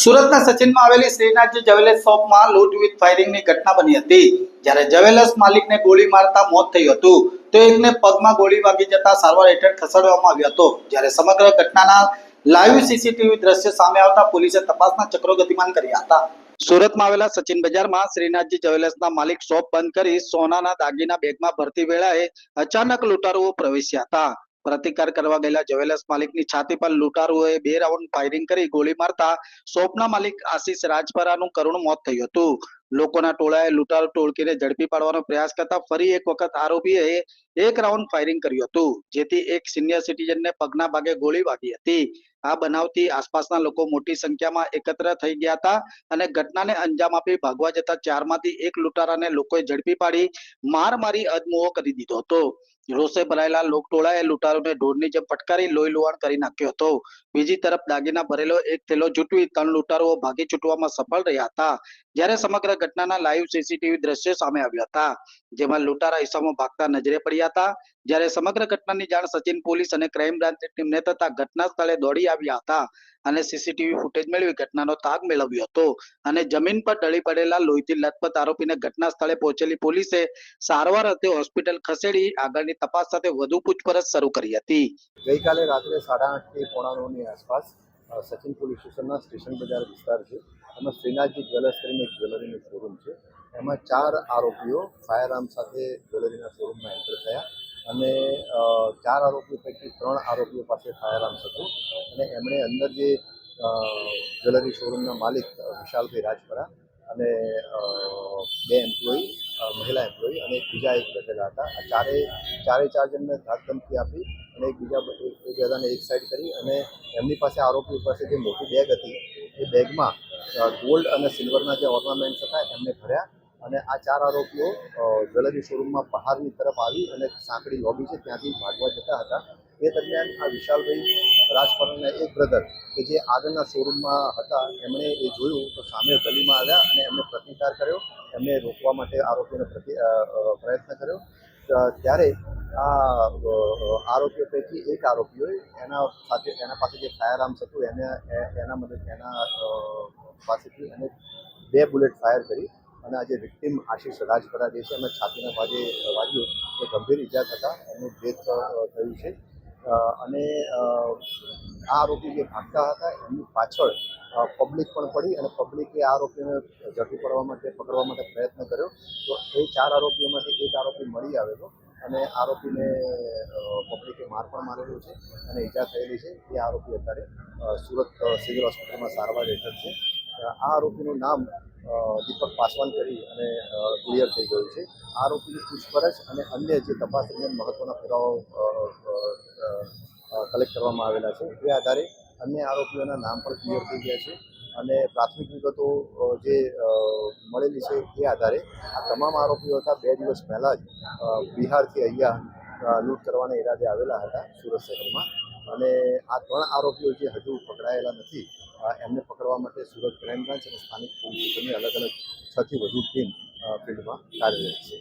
સુરતના સચિનમાં આવેલી શ્રીનાથજી જવેલર્સ શોપમાં લૂંટ વિથ ફાયરિંગની ઘટના બની હતી. જ્યારે જવેલર્સ માલિકને ગોળી મારતા મોત થયું હતું, તો એકને પગમાં ગોળી વાગી જતા સારવાર હેઠળ ખસેડવામાં આવ્યો હતો. જ્યારે સમગ્ર ઘટનાના લાઈવ સીસીટીવી દ્રશ્ય સામે આવતા પોલીસે તપાસના ચક્રો ગતિમાન કર્યા હતા. સુરતમાં આવેલા સચિન બજારમાં શ્રીનાથજી જવેલર્સના માલિક શોપ બંધ કરી સોનાના દાગીના બેગમાં ભરતી વેળાએ અચાનક લૂંટારુઓ પ્રવેશ્યા હતા. પ્રતિકાર કરવા ગયેલા જ્વેલર્સ માલિકની છાતી પર લૂંટારુઓએ બે રાઉન્ડ ફાયરિંગ કરી ગોળી મારતા શોપના માલિક આશીષ રાજપરાનું કરુણ મોત થયું હતું. લોકોના ટોળાએ લૂંટારુ ટોળકીને ઝડપી પાડવાનો પ્રયાસ કરતા ફરી એક વખત આરોપીએ એક રાઉન્ડ ફાયરિંગ કર્યું હતું, જેથી એક સિનિયર સિટીઝનને પગના ભાગે ગોળી વાગી હતી. આ બનાવથી આસપાસના લોકો મોટી સંખ્યામાં એકત્ર થઈ ગયા હતા અને ઘટનાને અંજામ આપી ભાગવા જતા ચારમાંથી એક લૂંટારાને લોકોએ ઝડપી પાડી માર મારી અદમુઓ કરી દીધો હતો. રોષે ભરાયેલા લોકટોળાએ લૂંટારોને ઢોરની જેમ ફટકારી લોહી લુહાણ કરી નાખ્યો હતો. બીજી તરફ દાગીના ભરેલો એક થેલો જૂટવી ત્રણ લૂંટારુઓ ભાગી છૂટવામાં સફળ રહ્યા હતા. જ્યારે સમગ્ર ઘટનાના લાઈવ સીસીટીવી દ્રશ્યો સામે આવ્યા હતા, જેમાં લૂંટારા ઈસમો ભાગતા નજરે પડ્યા હતા. જ્યારે સમગ્ર ઘટનાની જાણ સચિન પોલીસ અને ક્રાઇમ બ્રાન્ચની ટીમને થતા ઘટના સ્થળે દોડી આવ્યા હતા અને સીસીટીવી ફૂટેજ મેળવી ઘટનાનો તાગ મેળવ્યો હતો. અને જમીન પર ઢળી પડેલા લોહીથી લથપથ આરોપીને ઘટના સ્થળે પહોંચેલી પોલીસે સારવાર અર્થે હોસ્પિટલ ખસેડી આગળની તપાસ સાથે વધુ પૂછપરછ શરૂ કરી હતી. ગઈકાલે રાત્રે સાડા આઠથી પોણા નવની આસપાસ સચિન પોલીસ સ્ટેશનના સ્ટેશન બજાર વિસ્તાર છે. એમાં શ્રીનાથજી જ્વેલર્સ કરીને એક જ્વેલરીનું શોરૂમ છે. એમાં ચાર આરોપીઓ ફાયર આર્મ સાથે જ્વેલરીના શોરૂમમાં એન્ટર થયા. અને ચાર આરોપીઓ પૈકી ત્રણ આરોપીઓ પાસે ફાયર આર્મ્સ હતું. અને એમણે અંદર જે જ્વેલરી શોરૂમના માલિક વિશાલભાઈ રાજપરા અને બે એમ્પ્લોયી મહિલા એમ્પ્લોયી અને બીજા એક બેઠેલા હતા. આ ચારે ચારે ચાર જણને ધાકધમકી આપી અને એકબીજા એકબીજાને એક સાઈડ કરી અને એમની પાસે આરોપીઓ પાસે જે મોટી બેગ હતી. એ બેગમાં ગોલ્ડ અને સિલ્વરના જે ઓર્નામેન્ટ્સ હતા, એમને ભર્યા અને આ ચાર આરોપીઓ જ્વેલરી શોરૂમમાં બહારની તરફ આવી અને સાંકડી લોબી છે, ત્યાંથી ભાગવા જતા હતા. એ દરમિયાન આ વિશાલભાઈ રાજપરણના એક બ્રધર કે જે આગળના શોરૂમમાં હતા, એમણે એ જોયું તો સામે ગલીમાં આવ્યા અને એમને પ્રતિકાર કર્યો. એમને રોકવા માટે આરોપીઓને પ્રતિ પ્રયત્ન કર્યો. ત્યારે આ આરોપીઓ પૈકી એક આરોપીઓએ એના સાથે, એના પાસે જે ફાયર આર્મ્સ હતું, એને એના મદદ, એના પાસેથી એને બે બુલેટ ફાયર કરી અને આ જે વિક્ટિમ આશીષ રાજપરા જે છે એમને છાતીના ભાગે વાગ્યું. એ ગંભીર ઇજા થતા, એમનું ડેથ થયું છે. અને આ આરોપી જે ભાગતા હતા, એમની પાછળ પબ્લિક પણ પડી અને પબ્લિકે આ આરોપીને ઝડપી પડવા માટે, પકડવા માટે પ્રયત્ન કર્યો. તો એ ચાર આરોપીઓમાંથી એક આરોપી મળી આવેલો અને આરોપીને પબ્લિકે માર પણ મારેલો છે અને ઈજા થયેલી છે. એ આરોપી અત્યારે સુરત સિવિલ હોસ્પિટલમાં સારવાર હેઠળ છે. આ આરોપીનું નામ દીપક પાસવાન કરી અને ક્લિયર થઈ ગયું છે. આરોપીની પૂછપરછ અને અન્ય જે તપાસ દરમિયાન મહત્વના પુરાવાઓ કલેક્ટ કરવામાં આવેલા છે, એ આધારે અન્ય આરોપીઓના નામ પણ ક્લિયર થઈ ગયા છે. અને પ્રાથમિક વિગતો જે મળેલી છે, એ આધારે આ તમામ આરોપીઓ હતા, બે દિવસ પહેલાં જ બિહારથી અહીંયા લૂંટ કરવાના ઈરાદે આવેલા હતા, સુરત શહેરમાં. અને આ ત્રણ આરોપીઓ જે હજુ પકડાયેલા નથી એમને પકડવા માટે સુરત ક્રાઇમ બ્રાન્ચ અને સ્થાનિક પોલીસ અલગ અલગ છથી વધુ ટીમ ફિલ્ડમાં કાર્યરત છે.